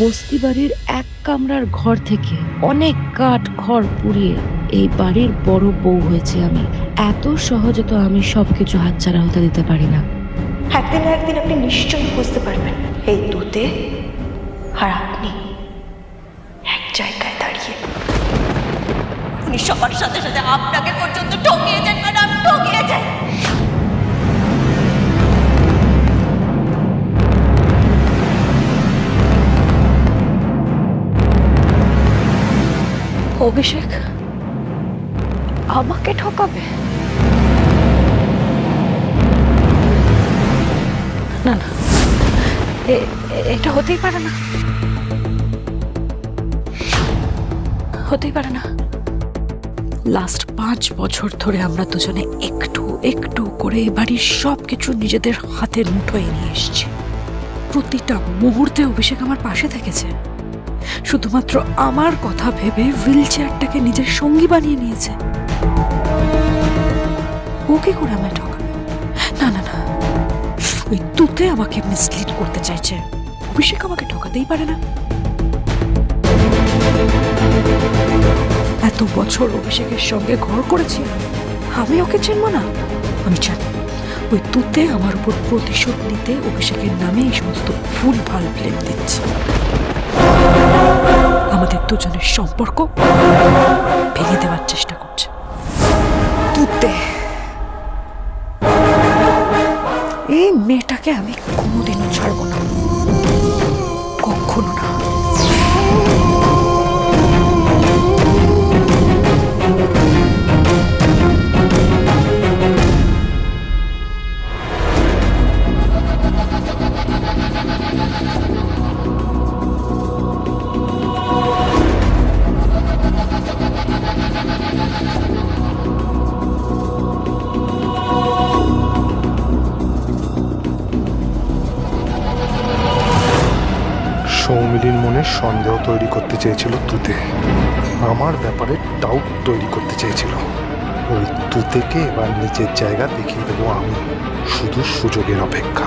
বস্তি বাড়ির এক কামরার ঘর থেকে অনেক কাঠ খড় পুড়িয়ে এই বাড়ির বড় বউ হয়েছে আমি। এত সহজে তো আমি সবকিছু হাতছাড়া হতে দিতে পারি না। একদিন না একদিন আপনি নিশ্চয়ই বুঝতে পারবেন, এই দুতে আর আপনি এক জায়গায় দাঁড়িয়ে। উনি সবার সাথে সাথে আপনাকে পর্যন্ত ঠকিয়ে যান ম্যাডাম ঠকিয়ে অভিষেক, আমাকে ঠকাবে? না না এটা হতেই পারে না। হতেই পারে না। লাস্ট পাঁচ বছর ধরে আমরা দুজনে একটু একটু করে বাড়ির সব কিছু নিজেদের হাতের মুঠোয় নিয়ে এসেছি। প্রতিটা মুহূর্তে অভিষেক আমার পাশে থেকেছে। শুধুমাত্র আমার কথা ভেবে হুইল চেয়ারটাকে নিজের সঙ্গী বানিয়ে নিয়েছে। ও কি করে আমায় ঠকাবে? না না না। ওই তুতে আমাকে মিসলিড করতে চাইছে। অভিষেক আমাকে ঠকাতেই পারে না। এত বছর অভিষেকের সঙ্গে ঘর করেছি, আমি ওকে চিনব না? আমি জানি। ওই তুতে আমার উপর প্রতিশোধ নিতে অভিষেকের নামে এই সমস্ত ফুল ভালো ব্লেম দিচ্ছে। আমাদের দুজনের সম্পর্ক ভেঙে দেওয়ার চেষ্টা করছে। তুতে। এই মেয়েটাকে আমি কোনোদিনও ছাড়বো না। সন্দেহ তৈরি করতে চেয়েছিল তুতে। আমার ব্যাপারে ডাউট তৈরি করতে চেয়েছিল। ওই তুতেকে এবার নিজের জায়গা দেখিয়ে দেবো আমি, শুধু সুযোগের অপেক্ষা।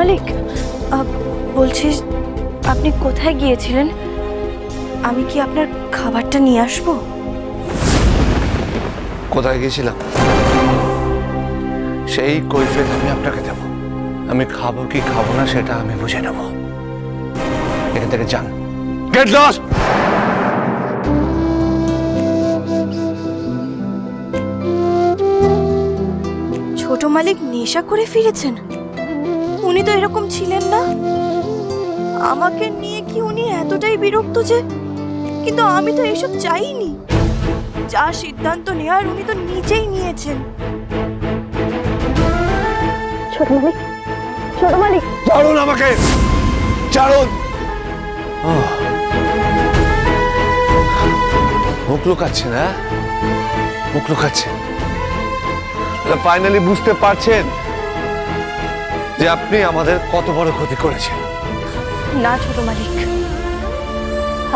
মালিক বলছি আপনি কোথায় গিয়েছিলেন? আমি কি আপনার খাবারটা নিয়ে আসব? কোথায় গিয়েছিলাম? সেই কৈফিয়ত আমি আপনাকে দেব। আমি খাব কি খাব না সেটা আমি বুঝে নেব। এখান থেকে যান। গেট লস্ট ছোট মালিক নেশা করে ফিরেছেন? উনি তো এরকম ছিলেন না? আমাকে নিয়ে কি উনি এতটাই বিরক্ত যে? কিন্তু আমি তো এসব চাইনি। যা সিদ্ধান্ত নেওয়ার উনি তো নিজেই নিয়েছেন। ছোট মালিক ছোট মালিক। ছাড়ুন আমাকে! ছাড়ুন! আহ। মুখ লুকাচ্ছেন হ্যাঁ? মুখ লুকাচ্ছেন। ফাইনালি বুঝতে পারছেন? যে আপনি আমাদের কত বড় ক্ষতি করেছেন। না ছোট মালিক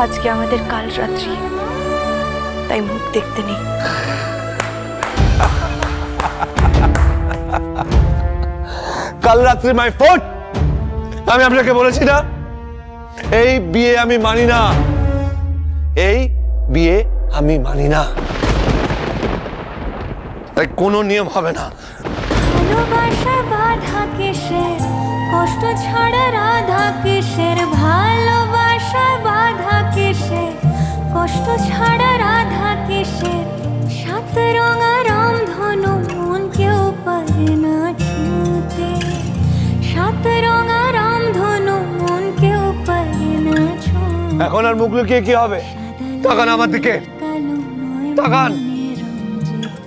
আজকে আমাদের কাল রাত্রি তাই মুখ দেখতে নেই। কাল রাত্রি মাই ফোর্ট আমি আপনাকে বলেছি না এই বিয়ে আমি মানি না এই বিয়ে আমি মানি না। তাই কোনো নিয়ম হবে না। ভালোবাসা কষ্ট ছাড়া রাধা কিসের ভালোবাসা বাধা কিসের কষ্ট ছাড়া রাধা কিসের সাত রঙা রাম ধনু মন কেউ পারে না ছুঁতে। সাত রঙা রাম ধনু মন কেউ পারে না ছুঁতে। এখন আর মুখ লুকিয়ে কি হবে? তাকান আমার দিকে। তাকান।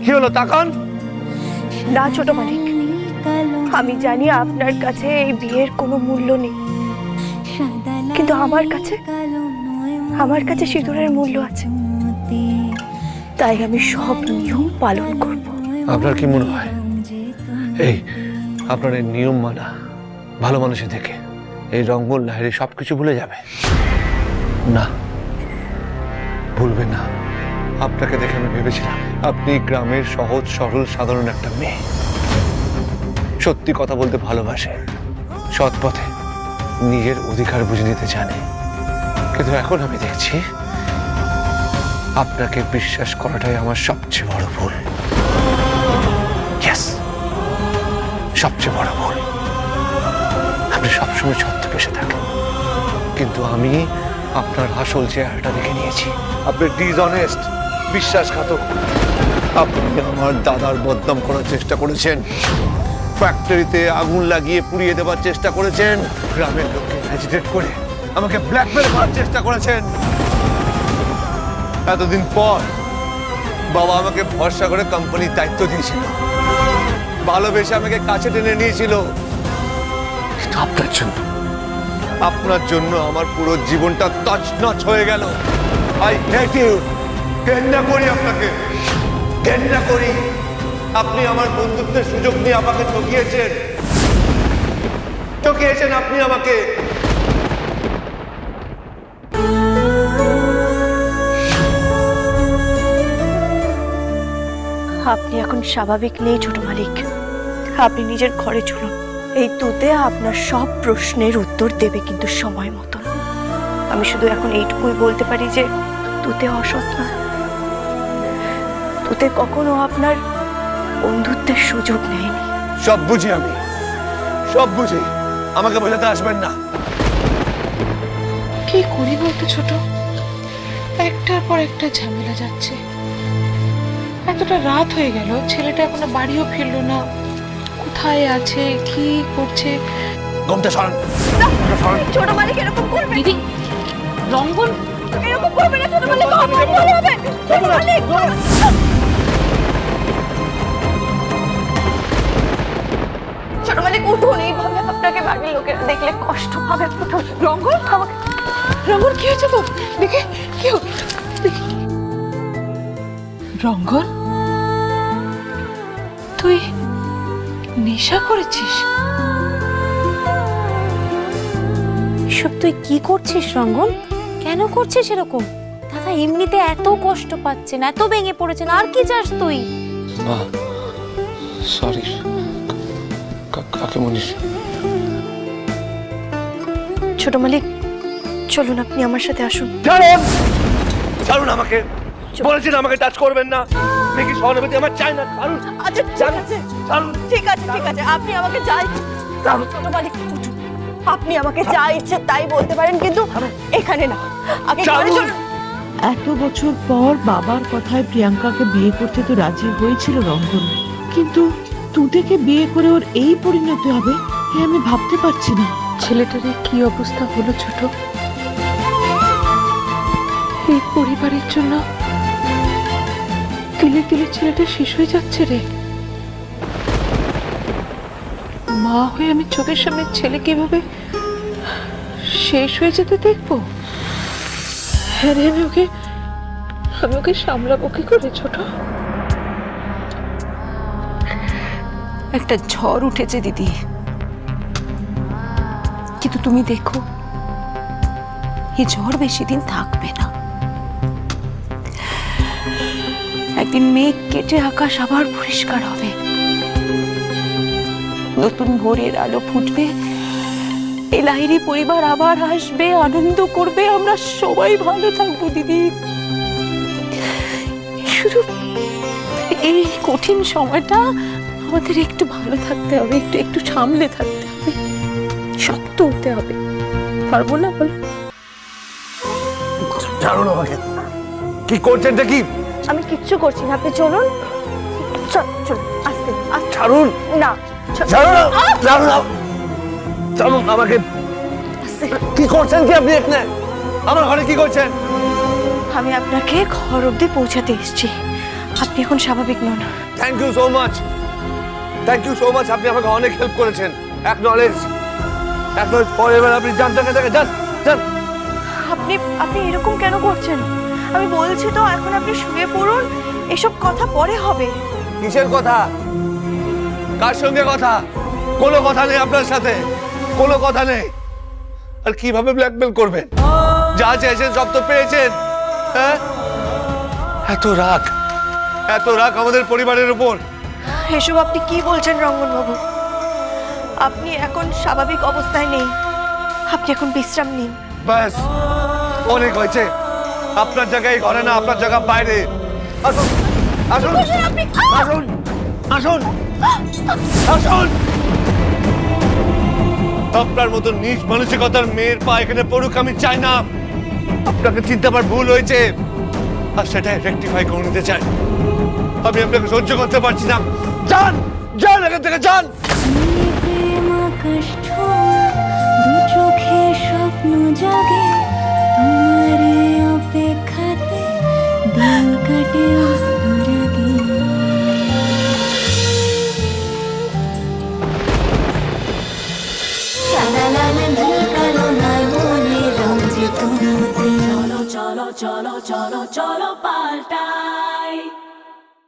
কি হলো তাকান? না ছোট কালো আমি জানি আপনার কাছে এই বিয়ের কোনো মূল্য নেই। কিন্তু আমার কাছে আমার কাছে সিঁদুরের মূল্য আছে। তাই আমি সব নিয়ম পালন করব। আপনার কি মনে হয়? এই আপনার এই নিয়ম মানা ভালো মানুষের দেখে এই রঙ্গল লাহিরি সব কিছু ভুলে যাবে। না ভুলবে না। আপনাকে দেখে আমি ভেবেছিলাম আপনি গ্রামের সহজ সরল সাধারণ একটা মেয়ে। সত্যি কথা বলতে ভালোবাসে। সৎ পথে নিজের অধিকার বুঝে নিতে জানে। কিন্তু এখন আমি দেখছি, আপনাকে বিশ্বাস করাটাই আমার সবচেয়ে বড় ভুল! সবচেয়ে বড় ভুল। আপনি সবসময় ছদ্মবেশে থাকেন। কিন্তু আমি আপনার আসল চেহারাটা দেখে নিয়েছি। আপনি ডিসঅনেস্ট বিশ্বাসঘাতক। আপনি আমার দাদার বদনাম করার চেষ্টা করেছেন। ফ্যাক্টরিতে আগুন লাগিয়ে পুড়িয়ে দেওয়ার চেষ্টা করেছেন। গ্রামের লোককে হেজিটেট করে আমাকে ব্ল্যাকমেল করার চেষ্টা করেছেন। এতদিন পর বাবা আমাকে ভরসা করে কোম্পানির দায়িত্ব দিয়েছিল। ভালোবেসে আমাকে কাছে টেনে নিয়েছিল। আপনার জন্য। আপনার জন্য আমার পুরো জীবনটা তছনছ হয়ে গেল। আই হেট ইউ ঘেন্না করি আপনাকে। ঘেন্না করি। আপনি আমার বন্ধুত্বের সুযোগ নিয়ে আমাকে ঠকিয়েছেন। ঠকিয়েছেন আপনি আমাকে। আপনি এখন স্বাভাবিক নেই, ছোট মালিক। আপনি নিজের ঘরে চলুন। এই তুতে আপনার সব প্রশ্নের উত্তর দেবে কিন্তু সময় মতন আমি শুধু এখন এইটুকুই বলতে পারি যে তুতে অসৎ নয়। তুতে কখনো আপনার বন্ধুত্বের সুযোগ নেয়নি। সব বুঝি আমি। সব বুঝি। আমাকে বোঝাতে আসবেন না। কি করি বলতো ছোট? একটার পর একটা ঝামেলা যাচ্ছে। এতটা রাত হয়ে গেল ছেলেটা এখনও বাড়িও ফিরলো না। কোথায় আছে কি করছে? সরান। ছোট মালিক এরকম করবে দিদি রঙ্গন? এরকম করবে না ছোট মালিক ছোট মালিক উঠুন এইভাবে আপনাকে বাড়ির লোকেরা দেখলে কষ্ট পাবে। উঠুন রঙ্গন আমাকে রঙ্গন কি হয়েছে তো দেখে কি হো- রঙ্গন তুই নেশা করেছিস? এসব তুই কি করছিস রঙ্গন কেন করছিস এরকম? দাদা এমনিতে এত কষ্ট পাচ্ছেন এত ভেঙে পড়েছেন আর কি চাস তুই? সরি ছোট মালিক চলুন আপনি আমার সাথে আসুন। ছাড়ুন! ছাড়ুন আমাকে। বলেছেন আমাকে টাচ করবেন না। দেখি সহানুভূতি আমার চাই না। ছাড়ুন। আচ্ছা ঠিক আছে। ছাড়ুন। ঠিক আছে ঠিক আছে। আপনি আমাকে ছোট মালিক আপনি আমাকে যা ইচ্ছে তাই বলতে পারেন কিন্তু এখানে না। আগে চলুন। এত বছর পর বাবার কথায় প্রিয়াঙ্কাকে বিয়ে করতে তো রাজি হয়েছিল রঙ্গন কিন্তু তুতেকে বিয়ে করে ওর এই পরিণতি হবে, এ আমি ভাবতে পারছি না। ছেলেটার কি অবস্থা হলো ছোট? এই পরিবারের জন্য তিলে তিলে ছেলেটা শেষ হয়ে যাচ্ছে রে। মা হয়ে আমি চোখের সামনে ছেলে কীভাবে শেষ হয়ে যেতে দেখব? হ্যাঁ রে, আমি ওকে আমি ওকে সামলাবো কি করে ছোট? একটা ঝড় উঠেছে, দিদি। কিন্তু তুমি দেখো এই ঝড় বেশি দিন থাকবে না। একদিন মেঘ কেটে আকাশ আবার পরিষ্কার হবে। নতুন ভোরের আলো ফুটবে এই লাহিরি পরিবার আবার আসবে, আনন্দ করবে, আমরা সবাই ভালো থাকব, দিদি। শুধু এই কঠিন সময়টা আমাদের একটু ভালো থাকতে হবে একটু একটু সামলে থাকতে হবে শক্ত হতে হবে। পারব না বল? ছাড়ুন আমাকে। কি করছেন কি আমি কিচ্ছু করছি না আপনি চলুন। চল চল আস্তে আস্তে। ছাড়ুন। না ছাড়ুন ছাড়ুন ছাড়ুন আমাকে। কি করছেন কি আপনি এখানে? আমার ঘরে কি করছেন? আমি আপনাকে ঘর অব্দি পৌঁছাতে এসেছি। আপনি এখন স্বাভাবিক নন। Thank you so much thank you so much আপনি আমাকে অনেক হেল্প করেছেন। অ্যাকনলেজ অ্যাকনলেজ ফর এভার আপনি যান যান যান যান যান। আপনি আপনি এরকম কেন করছেন? আমি বলছি তো এখন আপনি শুয়ে পড়ুন এসব কথা পরে হবে। কিসের কথা? কার সঙ্গে কথা? কোনো কথা নেই আপনার সাথে। কোনো কথা নেই। আর কীভাবে ব্ল্যাকমেল করবেন? যা চেয়েছেন সব তো পেয়েছেন। হ্যাঁ? এত রাগ। এত রাগ আমাদের পরিবারের উপর। এসব আপনি কি বলছেন রঙ্গনবাবু? আপনি এখন স্বাভাবিক অবস্থায় নেই। আপনি এখন বিশ্রাম নিন। ব্যাস অনেক হয়েছে। আপনার জায়গায় ঘরে না আপনার জায়গা বাইরে। আসুন আসুন আসুন আসুন আসুন। আপনার মতো নিজ মানসিকতার মেয়ের পা এখানে পড়ুক আমি চাই না। আপনাকে চিন্তা আমার ভুল হয়েছে। আর সেটাই রেকটিফাই করে নিতে চাই। আমি আপনাকে সহ্য করতে পারছি না। যান যান এখান থেকে যান। চোখে স্বপ্ন জাগে তোমার অপেক্ষাতে দিন কাটে চলো চলো চলো